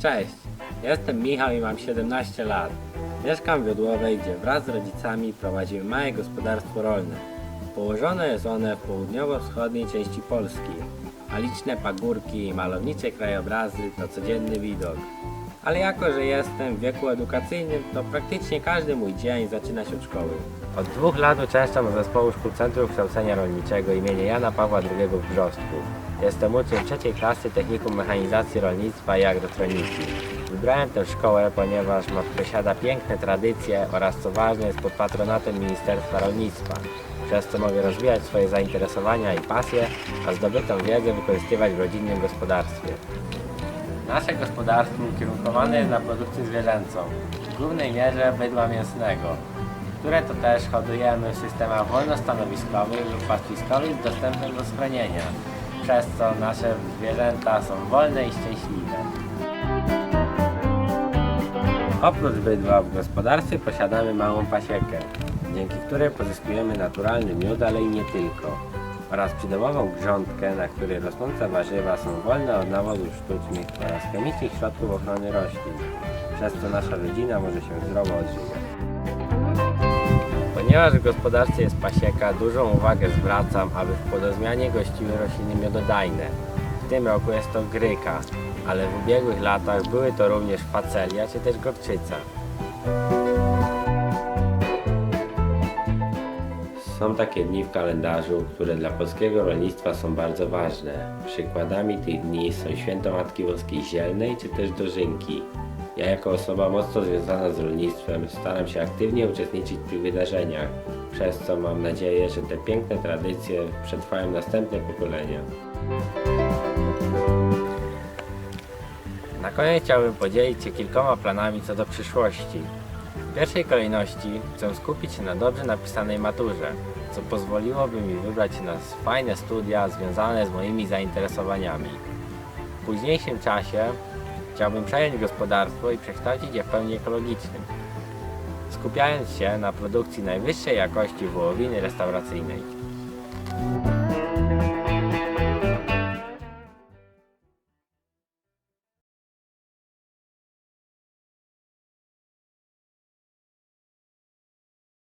Cześć, jestem Michał i mam 17 lat. Mieszkam w Jodłowej, gdzie wraz z rodzicami prowadzimy małe gospodarstwo rolne. Położone jest one w południowo-wschodniej części Polski, a liczne pagórki i malownicze krajobrazy to codzienny widok. Ale jako, że jestem w wieku edukacyjnym, to praktycznie każdy mój dzień zaczyna się od szkoły. Od dwóch lat uczęszczam do zespołu szkół Centrum Kształcenia Rolniczego imienia Jana Pawła II w Brzostku. Jestem uczniem trzeciej klasy Technikum Mechanizacji Rolnictwa i Agrotroniki. Wybrałem tę szkołę, ponieważ posiada piękne tradycje oraz co ważne jest pod patronatem Ministerstwa Rolnictwa, przez co mogę rozwijać swoje zainteresowania i pasje, a zdobytą wiedzę wykorzystywać w rodzinnym gospodarstwie. Nasze gospodarstwo ukierunkowane jest na produkcję zwierzęcą, w głównej mierze bydła mięsnego, które to też hodujemy w systemach wolnostanowiskowych lub pastwiskowych z dostępem do schronienia, przez co nasze zwierzęta są wolne i szczęśliwe. Oprócz bydła w gospodarstwie posiadamy małą pasiekę, dzięki której pozyskujemy naturalny miód, ale i nie tylko. Oraz przydomową grządkę, na której rosnące warzywa są wolne od nawozów sztucznych oraz chemicznych środków ochrony roślin, przez co nasza rodzina może się zdrowo odżywiać. Ponieważ w gospodarstwie jest pasieka, dużą uwagę zwracam, aby w płodozmianie gościły rośliny miododajne. W tym roku jest to gryka, ale w ubiegłych latach były to również facelia czy też gorczyca. Są takie dni w kalendarzu, które dla polskiego rolnictwa są bardzo ważne. Przykładami tych dni są święto Matki Boskiej Zielnej czy też Dożynki. Ja jako osoba mocno związana z rolnictwem staram się aktywnie uczestniczyć w tych wydarzeniach, przez co mam nadzieję, że te piękne tradycje przetrwają następne pokolenia. Na koniec chciałbym podzielić się kilkoma planami co do przyszłości. Pierwszej kolejności chcę skupić się na dobrze napisanej maturze, co pozwoliłoby mi wybrać na fajne studia związane z moimi zainteresowaniami. W późniejszym czasie chciałbym przejąć gospodarstwo i przekształcić je w pełni ekologicznym, skupiając się na produkcji najwyższej jakości wołowiny restauracyjnej.